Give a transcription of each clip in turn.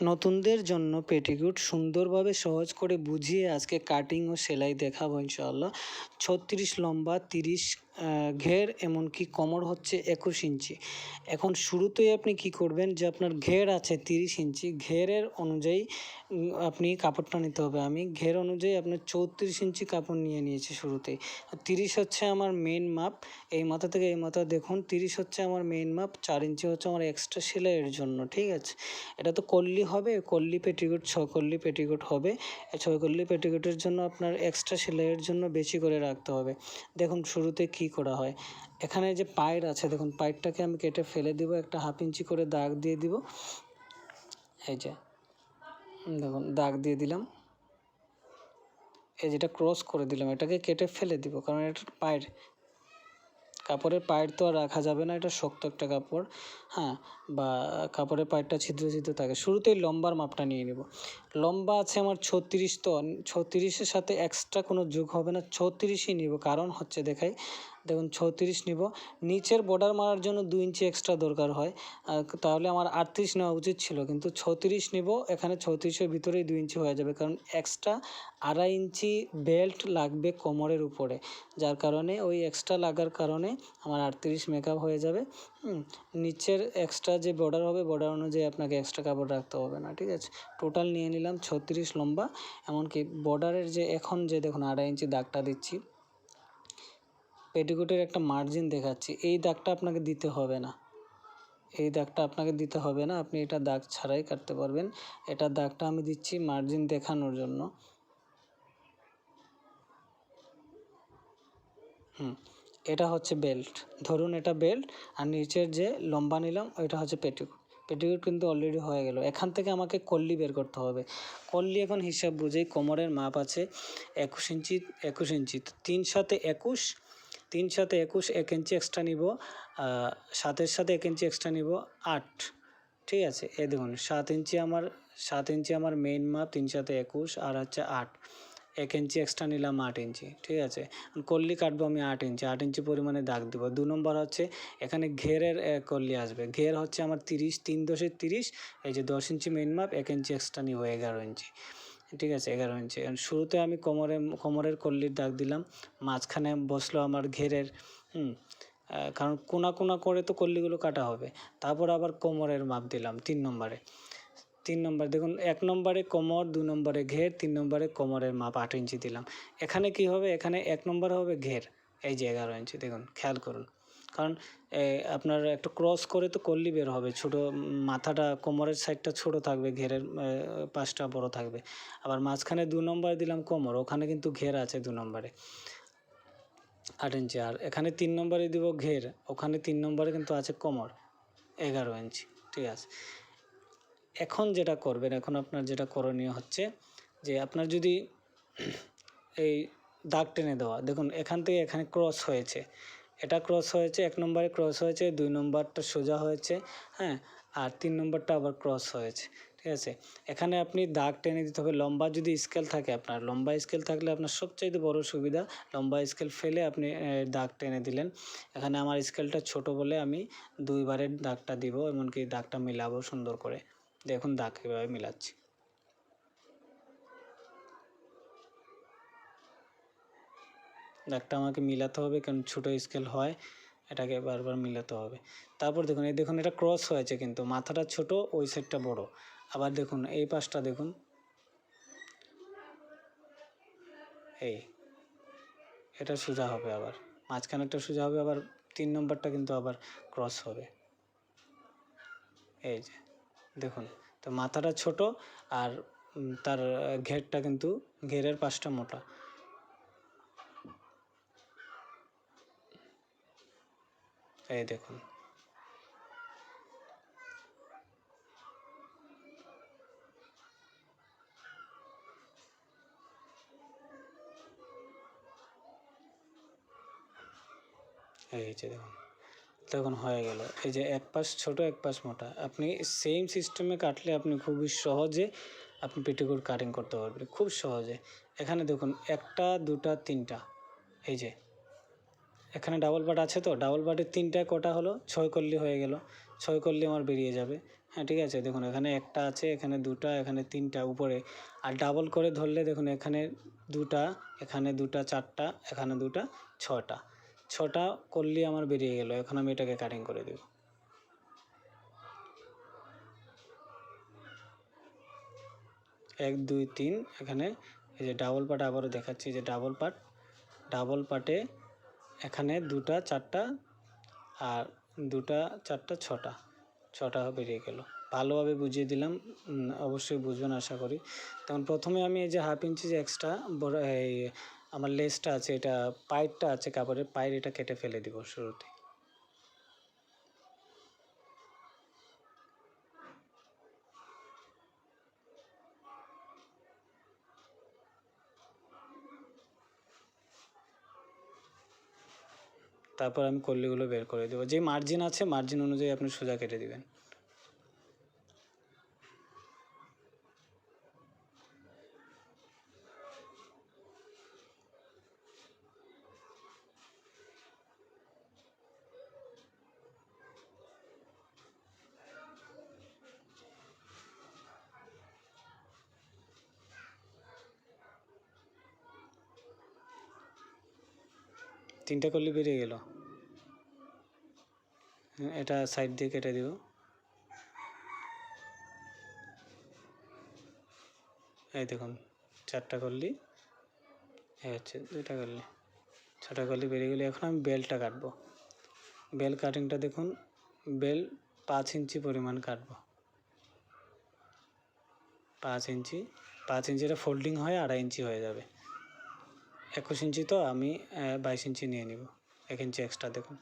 নতুনদের জন্য পেটিকুট সুন্দরভাবে সহজ করে বুঝিয়ে আজকে কাটিং ও সেলাই দেখাবো ইনশাআল্লাহ। ছত্রিশ লম্বা, তিরিশ ঘের এমনকি কোমর হচ্ছে একুশ ইঞ্চি। এখন শুরুতেই আপনি কি করবেন যে আপনার ঘের আছে তিরিশ ইঞ্চি, ঘেরের অনুযায়ী আপনি কাপড়টা নিতে হবে। আমি ঘের অনুযায়ী আপনার চৌত্রিশ ইঞ্চি কাপড় নিয়ে নিয়েছি শুরুতেই। তিরিশ হচ্ছে আমার মেন মাপ, এই মাথা থেকে এই মাথা দেখুন, তিরিশ হচ্ছে আমার মেন মাপ, চার ইঞ্চি হচ্ছে আমার এক্সট্রা সেলাইয়ের জন্য, ঠিক আছে? এটা তো কল্লি হবে, কল্লি পেটিকোট ছ কল্লি পেটিকোট হবে। ছয় কল্লি পেটিকোটের জন্য আপনার এক্সট্রা সেলাইয়ের জন্য বেশি করে রাখতে হবে। দেখুন, শুরুতে কি করা হয়? এখানে যে পায়ের আছে, দেখুন, পায়েরটাকে আমি কেটে ফেলে দিব, একটা হাফ ইঞ্চি করে দাগ দিয়ে দিব। এই যে, দেখুন, দাগ দিয়ে দিলাম। এই যেটা ক্রস করে দিলাম, এটাকে কেটে ফেলে দিব, কারণ এটা পায়ের কাপড়ের পায়ের তো আর রাখা যাবে না, এটা শক্ত একটা কাপড় হ্যাঁ বা কাপড়ের পায়েরটা ছিদ্র ছিদ্র থাকে। শুরুতেই লম্বার মাপটা নিয়ে নেব। লম্বা আছে আমার ছত্রিশ তো ছত্রিশের সাথে এক্সট্রা কোনো যোগ হবে না, ছত্রিশই নিব। কারণ হচ্ছে, দেখাই দেখুন ছত্রিশ নিব। নিচের বর্ডার মারার জন্য দু ইঞ্চি এক্সট্রা দরকার হয়। তাহলে আমার আটত্রিশ নেওয়া উচিত ছিল। কিন্তু ছত্রিশ নিব, এখানে ছত্রিশের ভিতরেই দু ইঞ্চি হয়ে যাবে। কারণ এক্সট্রা আড়াই ইঞ্চি বেল্ট লাগবে কোমরের উপরে। যার কারণে ওই এক্সট্রা লাগার কারণে আমার আটত্রিশ মেকআপ হয়ে যাবে। নিচের এক্সট্রা যে বর্ডার হবে বর্ডার অনুযায়ী আপনাকে এক্সট্রা কাপড় রাখতে হবে না, ঠিক আছে? টোটাল নিয়ে নিলাম ছত্রিশ লম্বা। এমনকি বর্ডারের যে এখন যে দেখুন আড়াই ইঞ্চি দাগটা দিচ্ছি। পেটিকোটের একটা মার্জিন দেখাচ্ছি। এই দাগটা আপনাকে দিতে হবে না। এই দাগটা আপনাকে দিতে হবে না। আপনি এটা দাগ ছাড়াই কাটতে পারবেন। এটা দাগটা আমি দিচ্ছি মার্জিন দেখানোর জন্য। হুম, এটা হচ্ছে বেল্ট ধরুন এটা বেল্ট আর নিচের যে লম্বা নিলাম ওইটা হচ্ছে পেটিকোট পেটিকোট কিন্তু অলরেডি হয়ে গেল। এখান থেকে আমাকে কল্লি বের করতে হবে। কল্লি এখন হিসাব বুঝেই কোমরের মাপ আছে একুশ ইঞ্চি একুশ ইঞ্চি। তিন সাথে একুশ তিন সাথে একুশ এক ইঞ্চি এক্সট্রা নিব সাতের সাথে এক ইঞ্চি এক্সট্রা নিব, আট। ঠিক আছে? এ দেখুন, সাত ইঞ্চি আমার, সাত ইঞ্চি আমার মেইন মাপ তিন সাথে একুশ, আর হচ্ছে আট। এক ইঞ্চি এক্সট্রা নিলাম আট ইঞ্চি ঠিক আছে? কল্লি কাটবো আমি আট ইঞ্চি আট ইঞ্চি পরিমাণে দাগ দিব। দু নম্বর হচ্ছে, এখানে ঘেরের কল্লি আসবে। ঘের হচ্ছে আমার তিরিশ, তিন দশের তিরিশ, এই যে দশ ইঞ্চি মেইন মাপ এক ইঞ্চি এক্সট্রা নিব, এগারো ইঞ্চি ঠিক আছে, এগারো ইঞ্চি। শুরুতে আমি কোমরে, কোমরের কল্লির দাগ দিলাম, মাঝখানে বসল আমার ঘেরের, হুম কারণ কোনা কোনা করে তো কল্লিগুলো কাটা হবে। তারপর আবার কোমরের মাপ দিলাম তিন নম্বরে। তিন নম্বর, দেখুন, এক নম্বরে কোমর, দু নম্বরে ঘের, তিন নম্বরে কোমরের মাপ আট ইঞ্চি দিলাম। এখানে কি হবে? এখানে এক নম্বরে হবে ঘের। এই যে এগারো ইঞ্চি, দেখুন, খেয়াল করুন। কারণ আপনার একটা ক্রস করে তো কল্লি বের হবে। ছোটো মাথাটা কোমরের সাইডটা ছোট থাকবে, ঘেরের পাশটা বড় থাকবে। আবার মাঝখানে দু নম্বরে দিলাম কোমর, ওখানে কিন্তু ঘের আছে দু নম্বরে আট ইঞ্চি, আর এখানে তিন নম্বরে দিব ঘের, ওখানে তিন নম্বরে কিন্তু আছে কোমর, এগারো ইঞ্চি, ঠিক আছে? এখন যেটা করবেন, এখন আপনার যেটা করণীয় হচ্ছে যে, আপনার যদি এই দাগ টেনে দেওয়া, দেখুন এখান থেকে এখানে ক্রস হয়েছে। এটা ক্রস হয়েছে, এক নম্বরে ক্রস হয়েছে, দুই নম্বরটা সোজা হয়েছে হ্যাঁ আর তিন নম্বরটা আবার ক্রস হয়েছে, ঠিক আছে? এখানে আপনি দাগ টেনে দিতে হবে, লম্বা যদি স্কেল থাকে আপনার, লম্বা স্কেল থাকলে আপনার সবচাইতে বড় সুবিধা, লম্বা স্কেল ফেলে আপনি দাগ টেনে দিলেন। এখানে আমার স্কেলটা ছোট বলে আমি দুইবারের দাগটা দিব, এমনকি দাগটা মিলাবো সুন্দর করে। দেখুন দাগ কীভাবে মিলাচ্ছি। দাগটা আমাকে মিলাতে হবে কারণ ছোটো স্কেল হয়, এটাকে বারবার মিলাতে হবে। তারপর দেখুন, এই দেখুন এটা ক্রস হয়েছে কিন্তু, মাথাটা ছোট, ওই সাইডটা বড়। আবার দেখুন, এই পাশটা দেখুন। এই, এটা সোজা হবে আবার। মাঝখানেরটা সোজা হবে, আবার তিন নম্বরটা কিন্তু আবার ক্রস হবে। এই যে, দেখুন, তো মাথাটা ছোট আর তার ঘেরটা কিন্তু, ঘেরের পাশটা মোটা। এই দেখুন। এই যে দেখুন, তখন হয়ে গেল। এই যে এক পাশ ছোট, এক পাশ মোটা। আপনি সেম সিস্টেমে কাটলে আপনি খুবই সহজে আপনি পেটিকোট কাটিং করতে পারবেন। খুব সহজে। এখানে দেখুন, একটা, দুটা, তিনটা। এই যে এখানে ডাবল বাট আছে তো? ডাবল বাটের তিনটায় কটা হলো? ছয় কল্লি হয়ে গেল। ছয় কল্লি আমার বেরিয়ে যাবে। হ্যাঁ ঠিক আছে? দেখুন, এখানে একটা আছে, এখানে দুটা, এখানে তিনটা উপরে। আর ডাবল করে ধরলে দেখুন, এখানে দুটা এখানে দুটা চারটা, এখানে দুটা ছটা। ছটা করলি আমার বেরিয়ে গেল। এখন আমি এটাকে কাটিং করে দেব। এক, দুই, তিন, এখানে এই যে ডাবল পার্ট আবারও দেখাচ্ছি যে ডাবল পার্ট ডাবল পার্টে এখানে দুটা, চারটা আর দুটা, চারটা, ছটা। ছটা বেরিয়ে গেল। ভালোভাবে বুঝিয়ে দিলাম অবশ্যই বুঝবেন আশা করি। তখন প্রথমে আমি এই যে হাফ ইঞ্চি যে এক্সট্রা বড়, এই আমার লেসটা আছে, এটা পাইপটা আছে, কাপড়ের পায়ের এটা কেটে ফেলে দিব শুরুতে তারপর আমি কল্লিগুলো বের করে দেবো। যে মার্জিন আছে মার্জিন অনুযায়ী আপনি সোজা কেটে দিবেন। তিনটা কল্লি বেরিয়ে গেল। এটা সাইড দিয়ে কেটে দিব। এই দেখুন, চারটা করলি, এই হচ্ছে দুইটা করলি। ছটা করলি বেরিয়ে গেলে এখন আমি বেলটা কাটবো। বেল কাটিংটা দেখুন, বেল পাঁচ ইঞ্চি পরিমাণ কাটবো। পাঁচ ইঞ্চি, পাঁচ ইঞ্চিটা ফোল্ডিং হয়, আড়াই ইঞ্চি হয়ে যাবে। একুশ ইঞ্চি তো আমি বাইশ ইঞ্চি নিয়ে নিব। এক ইঞ্চি এক্সট্রা দেখুন।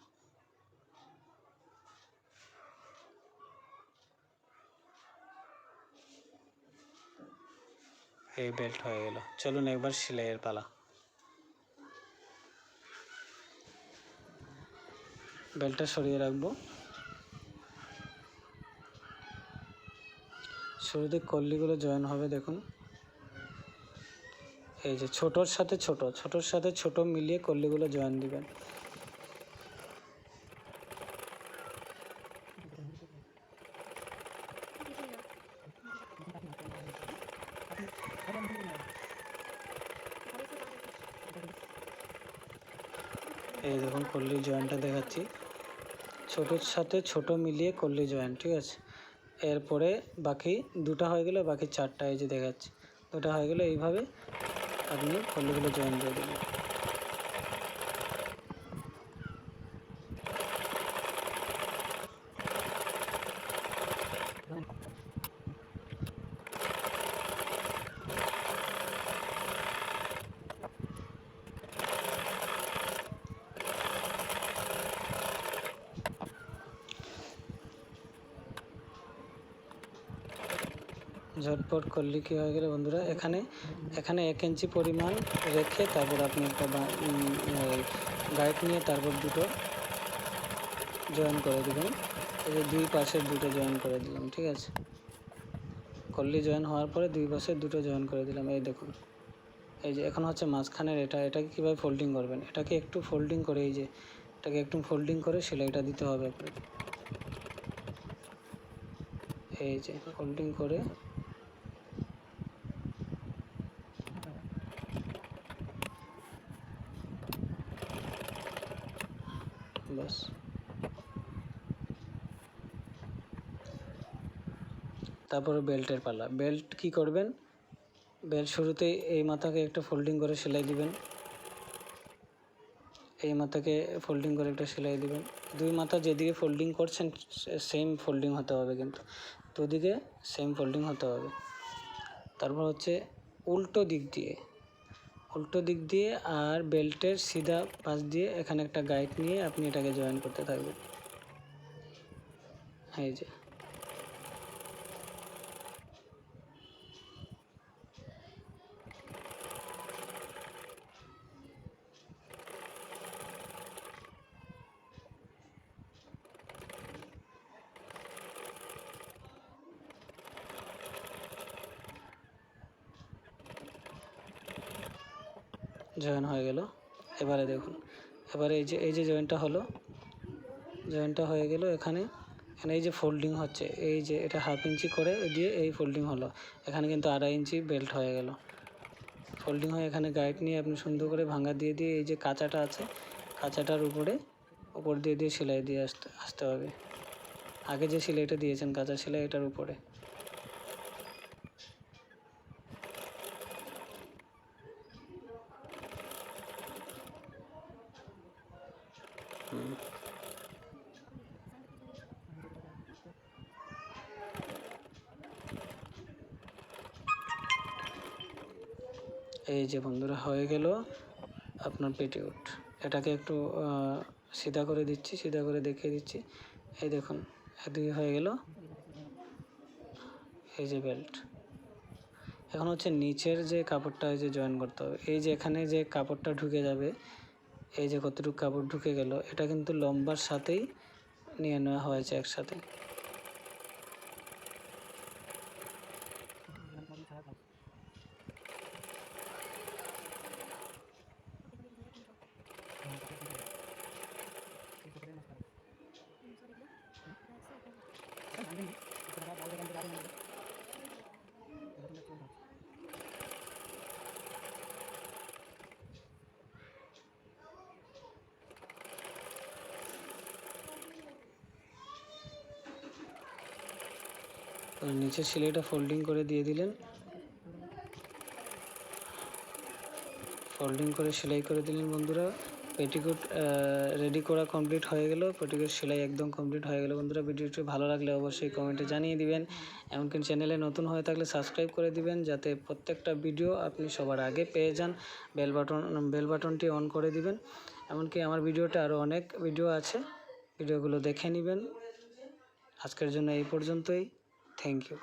এই বেল্ট হয়ে গেল। চলুন একবার সেলাইয়ের পালা। বেল্টটা সরিয়ে রাখব। শুরুতে কল্লিগুলো জয়েন হবে, দেখুন। এই যে ছোটোর সাথে ছোট, ছোটোর সাথে ছোট মিলিয়ে কল্লিগুলো জয়েন দিবেন। এই দেখুন কল্লি জয়েন্টটা দেখাচ্ছি। ছোটোর সাথে ছোট মিলিয়ে কল্লি জয়েন্ট ঠিক আছে? এরপরে বাকি দুটো হয়ে গেলে, বাকি চারটা এই যে দেখাচ্ছি। দুটো হয়ে গেলে এইভাবে। আপনি কল্লিগুলো জয়েন করে দেবেন ঝটপট করলে কী হয়ে গেলে বন্ধুরা? এখানে এখানে এক ইঞ্চি পরিমাণ রেখে তারপর আপনি একটা গাইড নিয়ে তারপর দুটো জয়েন করে দেবেন। এই যে দুই পাশের দুটো জয়েন করে দিলাম, ঠিক আছে? কল্লি জয়েন হওয়ার পরে দুই পাশের দুটো জয়েন করে দিলাম। এই দেখুন, এই যে এখন হচ্ছে মাঝখানের এটা, এটাকে কীভাবে ফোল্ডিং করবেন? এটাকে একটু ফোল্ডিং করে, এই যে এটাকে একটু ফোল্ডিং করে সেলাইটা দিতে হবে আপনাকে। এই যে ফোল্ডিং করে তারপরে বেল্টের পালা বেল্ট কি করবেন? বেল্ট শুরুতেই এই মাথাকে একটা ফোল্ডিং করে সেলাই দিবেন। এই মাথাকে ফোল্ডিং করে একটা সেলাই দিবেন। দুই মাথা যেদিকে ফোল্ডিং করছেন সেম ফোল্ডিং হতে হবে কিন্তু। দুদিকে সেম ফোল্ডিং হতে হবে। তারপর হচ্ছে উল্টো দিক দিয়ে। উল্টো দিক দিয়ে আর বেল্টের সিধা পাশ দিয়ে এখানে একটা গাইড নিয়ে আপনি এটাকে জয়েন করতে থাকবেন। এই যে। জয়েন হয়ে গেল। এবারে দেখুন, এবারে এই যে এই যে জয়েনটা হলো জয়েনটা হয়ে গেল এখানে। এখানে এই যে ফোল্ডিং হচ্ছে, এই যে এটা হাফ ইঞ্চি করে দিয়ে এই ফোল্ডিং হলো। এখানে কিন্তু আড়াই ইঞ্চি বেল্ট হয়ে গেল। ফোল্ডিং হয়ে এখানে গাইড নিয়ে আপনি সুন্দর করে ভাঙা দিয়ে দিয়ে এই যে কাঁচাটা আছে, কাঁচাটার উপরে, উপর দিয়ে দিয়ে সেলাই দিয়ে আসতে আসতে হবে। আগে যে সেলাইটা দিয়েছেন, কাঁচা সেলাই এটার উপরে। এই যে বন্ধুরা, হয়ে গেল আপনার পেটিকোট এটাকে একটু সিধা করে দিচ্ছি, সিধা করে দেখিয়ে দিচ্ছি। এই দেখুন এদিকে হয়ে গেল। এই যে বেল্ট। এখন হচ্ছে নিচের যে কাপড়টা যে জয়েন করতে হবে। এই যে এখানে যে কাপড়টা ঢুকে যাবে, এই যে কতটুকু কাপড় ঢুকে গেল, এটা কিন্তু লম্বার সাথেই নিয়ে নেওয়া হয়েছে একসাথে। তো নিচের সেলাইটা ফোল্ডিং করে দিয়ে দিলেন। ফোল্ডিং করে সেলাই করে দিলেন বন্ধুরা। পেটিকোট রেডি করা কমপ্লিট হয়ে গেল। পেটিকোট সেলাই একদম কমপ্লিট হয়ে গেল বন্ধুরা। ভিডিওটি ভালো লাগলে অবশ্যই কমেন্টে জানিয়ে দিবেন। এমনকি চ্যানেলে নতুন হয়ে থাকলে সাবস্ক্রাইব করে দিবেন যাতে প্রত্যেকটা ভিডিও আপনি সবার আগে পেয়ে যান। বেল বাটন বেল বাটনটি অন করে দিবেন। এমনকি আমার ভিডিওতে আরও অনেক ভিডিও আছে। ভিডিওগুলো দেখে নেবেন। আজকের জন্য এই পর্যন্তই। Thank you